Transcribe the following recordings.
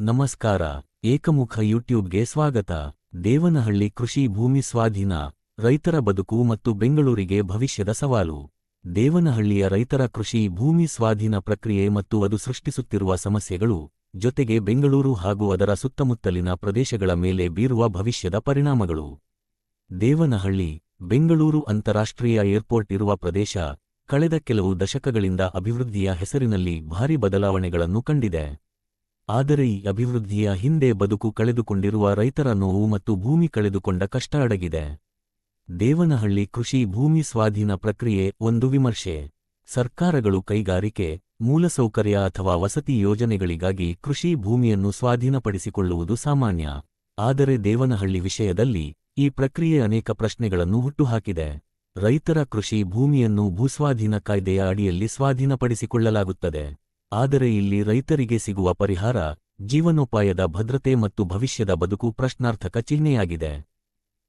ನಮಸ್ಕಾರ, ಏಕಮುಖ ಯೂಟ್ಯೂಬ್ಗೆ ಸ್ವಾಗತ. ದೇವನಹಳ್ಳಿ ಕೃಷಿ ಭೂಮಿ ಸ್ವಾಧೀನ, ರೈತರ ಬದುಕು ಮತ್ತು ಬೆಂಗಳೂರಿಗೆ ಭವಿಷ್ಯದ ಸವಾಲು. ದೇವನಹಳ್ಳಿಯ ರೈತರ ಕೃಷಿ ಭೂಮಿ ಸ್ವಾಧೀನ ಪ್ರಕ್ರಿಯೆ ಮತ್ತು ಅದು ಸೃಷ್ಟಿಸುತ್ತಿರುವ ಸಮಸ್ಯೆಗಳು, ಜೊತೆಗೆ ಬೆಂಗಳೂರು ಹಾಗೂ ಅದರ ಸುತ್ತಮುತ್ತಲಿನ ಪ್ರದೇಶಗಳ ಮೇಲೆ ಬೀರುವ ಭವಿಷ್ಯದ ಪರಿಣಾಮಗಳು. ದೇವನಹಳ್ಳಿ, ಬೆಂಗಳೂರು ಅಂತಾರಾಷ್ಟ್ರೀಯ ಏರ್ಪೋರ್ಟ್ ಇರುವ ಪ್ರದೇಶ, ಕಳೆದ ಕೆಲವು ದಶಕಗಳಿಂದ ಅಭಿವೃದ್ಧಿಯ ಹೆಸರಿನಲ್ಲಿ ಭಾರಿ ಬದಲಾವಣೆಗಳನ್ನು ಕಂಡಿದೆ. ಆದರೆ ಈ ಅಭಿವೃದ್ಧಿಯ ಹಿಂದೆ ಬದುಕು ಕಳೆದುಕೊಂಡಿರುವ ರೈತರ ನೋವು ಮತ್ತು ಭೂಮಿ ಕಳೆದುಕೊಂಡ ಕಷ್ಟ ಅಡಗಿದೆ. ದೇವನಹಳ್ಳಿ ಕೃಷಿ ಭೂಮಿ ಸ್ವಾಧೀನ ಪ್ರಕ್ರಿಯೆ ಒಂದು ವಿಮರ್ಶೆ. ಸರ್ಕಾರಗಳು ಕೈಗಾರಿಕೆ, ಮೂಲಸೌಕರ್ಯ ಅಥವಾ ವಸತಿ ಯೋಜನೆಗಳಿಗಾಗಿ ಕೃಷಿ ಭೂಮಿಯನ್ನು ಸ್ವಾಧೀನಪಡಿಸಿಕೊಳ್ಳುವುದು ಸಾಮಾನ್ಯ. ಆದರೆ ದೇವನಹಳ್ಳಿ ವಿಷಯದಲ್ಲಿ ಈ ಪ್ರಕ್ರಿಯೆ ಅನೇಕ ಪ್ರಶ್ನೆಗಳನ್ನು ಹುಟ್ಟುಹಾಕಿದೆ. ರೈತರ ಕೃಷಿ ಭೂಮಿಯನ್ನು ಭೂಸ್ವಾಧೀನ ಕಾಯ್ದೆಯ ಅಡಿಯಲ್ಲಿ ಸ್ವಾಧೀನಪಡಿಸಿಕೊಳ್ಳಲಾಗುತ್ತದೆ. ಆದರೆ ಇಲ್ಲಿ ರೈತರಿಗೆ ಸಿಗುವ ಪರಿಹಾರ ಜೀವನೋಪಾಯದ ಭದ್ರತೆ ಮತ್ತು ಭವಿಷ್ಯದ ಬದುಕು ಪ್ರಶ್ನಾರ್ಥಕ ಚಿಹ್ನೆಯಾಗಿದೆ.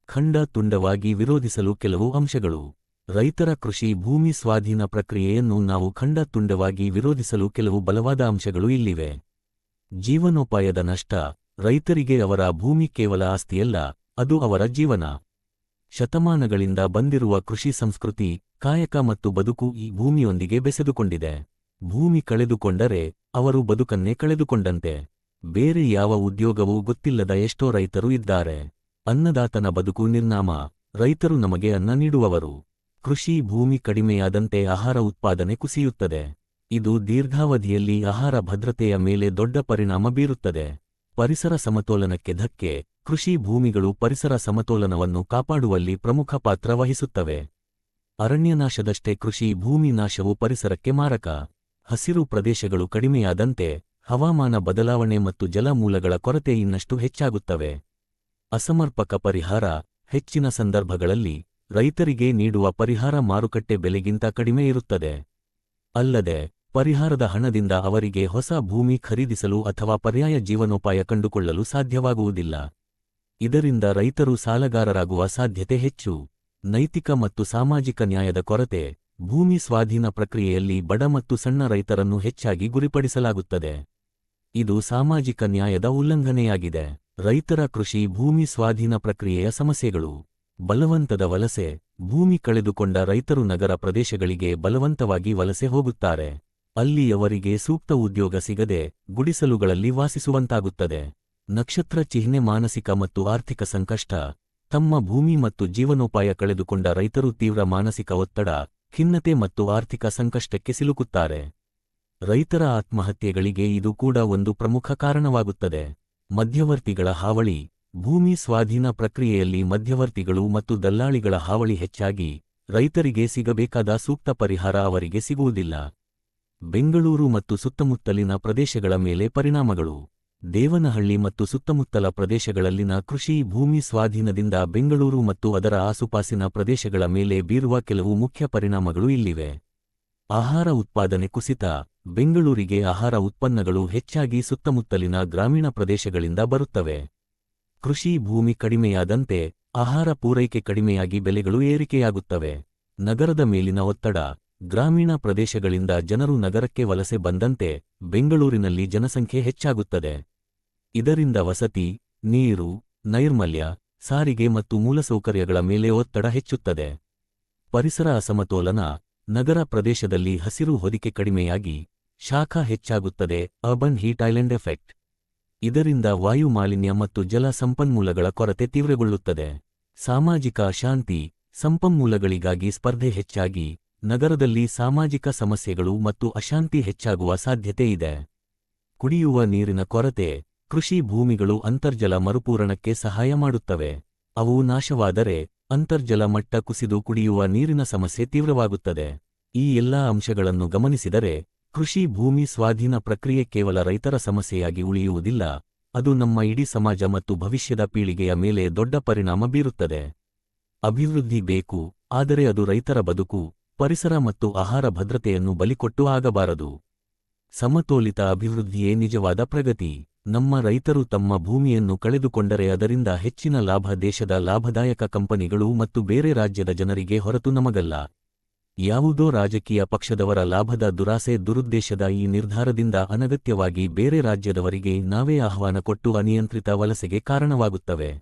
ಖಂಡ ತುಂಡವಾಗಿ ವಿರೋಧಿಸಲು ಕೆಲವು ಅಂಶಗಳು. ರೈತರ ಕೃಷಿ ಭೂಮಿ ಸ್ವಾಧೀನ ಪ್ರಕ್ರಿಯೆಯನ್ನು ನಾವು ಖಂಡ ತುಂಡವಾಗಿ ವಿರೋಧಿಸಲು ಕೆಲವು ಬಲವಾದ ಅಂಶಗಳು ಇಲ್ಲಿವೆ. ಜೀವನೋಪಾಯದ ನಷ್ಟ, ರೈತರಿಗೆ ಅವರ ಭೂಮಿ ಕೇವಲ ಆಸ್ತಿಯಲ್ಲ, ಅದು ಅವರ ಜೀವನ. ಶತಮಾನಗಳಿಂದ ಬಂದಿರುವ ಕೃಷಿ ಸಂಸ್ಕೃತಿ, ಕಾಯಕ ಮತ್ತು ಬದುಕು ಈ ಭೂಮಿಯೊಂದಿಗೆ ಬೆಸೆದುಕೊಂಡಿದೆ. ಭೂಮಿ ಕಳೆದುಕೊಂಡರೆ ಅವರು ಬದುಕನ್ನೇ ಕಳೆದುಕೊಂಡಂತೆ. ಬೇರೆ ಯಾವ ಉದ್ಯೋಗವೂ ಗೊತ್ತಿಲ್ಲದ ಎಷ್ಟೋ ರೈತರು ಇದ್ದಾರೆ. ಅನ್ನದಾತನ ಬದುಕು ನಿರ್ನಾಮ. ರೈತರು ನಮಗೆ ಅನ್ನ ನೀಡುವವರು. ಕೃಷಿ ಭೂಮಿ ಕಡಿಮೆಯಾದಂತೆ ಆಹಾರ ಉತ್ಪಾದನೆ ಕುಸಿಯುತ್ತದೆ. ಇದು ದೀರ್ಘಾವಧಿಯಲ್ಲಿ ಆಹಾರ ಭದ್ರತೆಯ ಮೇಲೆ ದೊಡ್ಡ ಪರಿಣಾಮ ಬೀರುತ್ತದೆ. ಪರಿಸರ ಸಮತೋಲನಕ್ಕೆ ಧಕ್ಕೆ. ಕೃಷಿ ಭೂಮಿಗಳು ಪರಿಸರ ಸಮತೋಲನವನ್ನು ಕಾಪಾಡುವಲ್ಲಿ ಪ್ರಮುಖ ಪಾತ್ರ ವಹಿಸುತ್ತವೆ. ಅರಣ್ಯನಾಶದಷ್ಟೇ ಕೃಷಿ ಭೂಮಿ ನಾಶವು ಪರಿಸರಕ್ಕೆ ಮಾರಕ. ಹಸಿರು ಪ್ರದೇಶಗಳು ಕಡಿಮೆಯಾದಂತೆ ಹವಾಮಾನ ಬದಲಾವಣೆ ಮತ್ತು ಜಲಮೂಲಗಳ ಕೊರತೆ ಇನ್ನಷ್ಟು ಹೆಚ್ಚಾಗುತ್ತವೆ. ಅಸಮರ್ಪಕ ಪರಿಹಾರ ಹೆಚ್ಚಿನ ಸಂದರ್ಭಗಳಲ್ಲಿ ರೈತರಿಗೆ ನೀಡುವ ಪರಿಹಾರ ಮಾರುಕಟ್ಟೆ ಬೆಲೆಗಿಂತ ಕಡಿಮೆ ಇರುತ್ತದೆ. ಅಲ್ಲದೆ, ಪರಿಹಾರದ ಹಣದಿಂದ ಅವರಿಗೆ ಹೊಸ ಭೂಮಿ ಖರೀದಿಸಲು ಅಥವಾ ಪರ್ಯಾಯ ಜೀವನೋಪಾಯ ಕಂಡುಕೊಳ್ಳಲು ಸಾಧ್ಯವಾಗುವುದಿಲ್ಲ. ಇದರಿಂದ ರೈತರು ಸಾಲಗಾರರಾಗುವ ಸಾಧ್ಯತೆ ಹೆಚ್ಚು. ನೈತಿಕ ಮತ್ತು ಸಾಮಾಜಿಕ ನ್ಯಾಯದ ಕೊರತೆ ಭೂಮಿ ಸ್ವಾಧೀನ ಪ್ರಕ್ರಿಯೆಯಲ್ಲಿ ಬಡ ಮತ್ತು ಸಣ್ಣ ರೈತರನ್ನು ಹೆಚ್ಚಾಗಿ ಗುರಿಪಡಿಸಲಾಗುತ್ತದೆ. ಇದು ಸಾಮಾಜಿಕ ನ್ಯಾಯದ ಉಲ್ಲಂಘನೆಯಾಗಿದೆ. ರೈತರ ಕೃಷಿ ಭೂಮಿ ಸ್ವಾಧೀನ ಪ್ರಕ್ರಿಯೆಯ ಸಮಸ್ಯೆಗಳು. ಬಲವಂತದ ವಲಸೆ. ಭೂಮಿ ಕಳೆದುಕೊಂಡ ರೈತರು ನಗರ ಪ್ರದೇಶಗಳಿಗೆ ಬಲವಂತವಾಗಿ ವಲಸೆ ಹೋಗುತ್ತಾರೆ. ಅಲ್ಲಿಯವರಿಗೆ ಸೂಕ್ತ ಉದ್ಯೋಗ ಸಿಗದೆ ಗುಡಿಸಲುಗಳಲ್ಲಿ ವಾಸಿಸುವಂತಾಗುತ್ತದೆ. ನಕ್ಷತ್ರ ಚಿಹ್ನೆ ಮಾನಸಿಕ ಮತ್ತು ಆರ್ಥಿಕ ಸಂಕಷ್ಟ. ತಮ್ಮ ಭೂಮಿ ಮತ್ತು ಜೀವನೋಪಾಯ ಕಳೆದುಕೊಂಡ ರೈತರು ತೀವ್ರ ಮಾನಸಿಕ ಒತ್ತಡ. ಖಿನ್ನತೆ ಮತ್ತು ಆರ್ಥಿಕ ಸಂಕಷ್ಟಕ್ಕೆ ಸಿಲುಕುತ್ತಾರೆ. ರೈತರ ಆತ್ಮಹತ್ಯೆಗಳಿಗೆ ಇದು ಕೂಡ ಒಂದು ಪ್ರಮುಖ ಕಾರಣವಾಗುತ್ತದೆ. ಮಧ್ಯವರ್ತಿಗಳ ಹಾವಳಿ, ಭೂಮಿ ಸ್ವಾಧೀನ ಪ್ರಕ್ರಿಯೆಯಲ್ಲಿ ಮಧ್ಯವರ್ತಿಗಳು ಮತ್ತು ದಲ್ಲಾಳಿಗಳ ಹಾವಳಿ ಹೆಚ್ಚಾಗಿ ರೈತರಿಗೆ ಸಿಗಬೇಕಾದ ಸೂಕ್ತ ಪರಿಹಾರ ಅವರಿಗೆ ಸಿಗುವುದಿಲ್ಲ. ಬೆಂಗಳೂರು ಮತ್ತು ಸುತ್ತಮುತ್ತಲಿನ ಪ್ರದೇಶಗಳ ಮೇಲೆ ಪರಿಣಾಮಗಳು. ದೇವನಹಳ್ಳಿ ಮತ್ತು ಸುತ್ತಮುತ್ತಲ ಪ್ರದೇಶಗಳಲ್ಲಿನ ಕೃಷಿ ಭೂಮಿ ಸ್ವಾಧೀನದಿಂದ ಬೆಂಗಳೂರು ಮತ್ತು ಅದರ ಆಸುಪಾಸಿನ ಪ್ರದೇಶಗಳ ಮೇಲೆ ಬೀರುವ ಕೆಲವು ಮುಖ್ಯ ಪರಿಣಾಮಗಳು ಇಲ್ಲಿವೆ. ಆಹಾರ ಉತ್ಪಾದನೆ ಕುಸಿತ, ಬೆಂಗಳೂರಿಗೆ ಆಹಾರ ಉತ್ಪನ್ನಗಳು ಹೆಚ್ಚಾಗಿ ಸುತ್ತಮುತ್ತಲಿನ ಗ್ರಾಮೀಣ ಪ್ರದೇಶಗಳಿಂದ ಬರುತ್ತವೆ. ಕೃಷಿ ಭೂಮಿ ಕಡಿಮೆಯಾದಂತೆ ಆಹಾರ ಪೂರೈಕೆ ಕಡಿಮೆಯಾಗಿ ಬೆಲೆಗಳು ಏರಿಕೆಯಾಗುತ್ತವೆ. ನಗರದ ಮೇಲಿನ ಒತ್ತಡ, ಗ್ರಾಮೀಣ ಪ್ರದೇಶಗಳಿಂದ ಜನರು ನಗರಕ್ಕೆ ವಲಸೆ ಬಂದಂತೆ ಬೆಂಗಳೂರಿನಲ್ಲಿ ಜನಸಂಖ್ಯೆ ಹೆಚ್ಚಾಗುತ್ತದೆ. ಇದರಿಂದ ವಸತಿ, ನೀರು, ನೈರ್ಮಲ್ಯ, ಸಾರಿಗೆ ಮತ್ತು ಮೂಲಸೌಕರ್ಯಗಳ ಮೇಲೆ ಒತ್ತಡ ಹೆಚ್ಚುತ್ತದೆ. ಪರಿಸರ ಅಸಮತೋಲನ, ನಗರ ಪ್ರದೇಶದಲ್ಲಿ ಹಸಿರು ಹೊದಿಕೆ ಕಡಿಮೆಯಾಗಿ ಶಾಖ ಹೆಚ್ಚಾಗುತ್ತದೆ, ಅರ್ಬನ್ ಹೀಟ್ ಐಲೆಂಡ್ ಎಫೆಕ್ಟ್. ಇದರಿಂದ ವಾಯು ಮಾಲಿನ್ಯ ಮತ್ತು ಜಲ ಸಂಪನ್ಮೂಲಗಳ ಕೊರತೆ ತೀವ್ರಗೊಳ್ಳುತ್ತದೆ. ಸಾಮಾಜಿಕ ಅಶಾಂತಿ ಸಂಪನ್ಮೂಲಗಳಿಗಾಗಿ ಸ್ಪರ್ಧೆ ಹೆಚ್ಚಾಗಿ ನಗರದಲ್ಲಿ ಸಾಮಾಜಿಕ ಸಮಸ್ಯೆಗಳು ಮತ್ತು ಅಶಾಂತಿ ಹೆಚ್ಚಾಗುವ ಸಾಧ್ಯತೆ ಇದೆ. ಕುಡಿಯುವ ನೀರಿನ ಕೊರತೆ ಕೃಷಿ ಭೂಮಿಗಳು ಅಂತರ್ಜಲ ಮರುಪೂರಣಕ್ಕೆ ಸಹಾಯ ಮಾಡುತ್ತವೆ. ಅವು ನಾಶವಾದರೆ ಅಂತರ್ಜಲ ಮಟ್ಟ ಕುಸಿದು ಕುಡಿಯುವ ನೀರಿನ ಸಮಸ್ಯೆ ತೀವ್ರವಾಗುತ್ತದೆ. ಈ ಎಲ್ಲಾ ಅಂಶಗಳನ್ನು ಗಮನಿಸಿದರೆ ಕೃಷಿ ಭೂಮಿ ಸ್ವಾಧೀನ ಪ್ರಕ್ರಿಯೆ ಕೇವಲ ರೈತರ ಸಮಸ್ಯೆಯಾಗಿ ಉಳಿಯುವುದಿಲ್ಲ, ಅದು ನಮ್ಮ ಇಡೀ ಸಮಾಜ ಮತ್ತು ಭವಿಷ್ಯದ ಪೀಳಿಗೆಯ ಮೇಲೆ ದೊಡ್ಡ ಪರಿಣಾಮ ಬೀರುತ್ತದೆ. ಅಭಿವೃದ್ಧಿ ಬೇಕು, ಆದರೆ ಅದು ರೈತರ ಬದುಕು, ಪರಿಸರ ಮತ್ತು ಆಹಾರ ಭದ್ರತೆಯನ್ನು ಬಲಿಕೊಟ್ಟು ಆಗಬಾರದು. ಸಮತೋಲಿತ ಅಭಿವೃದ್ಧಿಯೇ ನಿಜವಾದ ಪ್ರಗತಿ. ನಮ್ಮ ರೈತರು ತಮ್ಮ ಭೂಮಿಯನ್ನು ಕಳೆದುಕೊಂಡರೆ ಅದರಿಂದ ಹೆಚ್ಚಿನ ಲಾಭ ದೇಶದ ಲಾಭದಾಯಕ ಕಂಪನಿಗಳು ಮತ್ತು ಬೇರೆ ರಾಜ್ಯದ ಜನರಿಗೆ ಹೊರತು ನಮಗಲ್ಲ. ಯಾವುದೋ ರಾಜಕೀಯ ಪಕ್ಷದವರ ಲಾಭದ ದುರಾಸೆ ದುರುದ್ದೇಶದ ಈ ನಿರ್ಧಾರದಿಂದ ಅನಗತ್ಯವಾಗಿ ಬೇರೆ ರಾಜ್ಯದವರಿಗೆ ನಾವೇ ಆಹ್ವಾನ ಕೊಟ್ಟು ಅನಿಯಂತ್ರಿತ ವಲಸೆಗೆ ಕಾರಣವಾಗುತ್ತವೆ.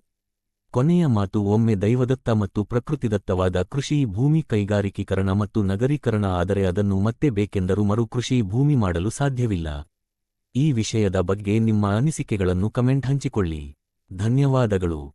ಕೊನೆಯ ಮಾತು ಒಮ್ಮೆ ದೈವದತ್ತ ಮತ್ತು ಪ್ರಕೃತಿದತ್ತವಾದ ಕೃಷಿ ಭೂಮಿ ಕೈಗಾರಿಕೀಕರಣ ಮತ್ತು ನಗರೀಕರಣ ಆದರೆ ಅದನ್ನು ಮತ್ತೆ ಬೇಕೆಂದರೂ ಮರು ಕೃಷಿ ಭೂಮಿ ಮಾಡಲು ಸಾಧ್ಯವಿಲ್ಲ. ಈ ವಿಷಯದ ಬಗ್ಗೆ ನಿಮ್ಮ ಅನಿಸಿಕೆಗಳನ್ನು ಕಮೆಂಟ್ ಹಂಚಿಕೊಳ್ಳಿ. ಧನ್ಯವಾದಗಳು.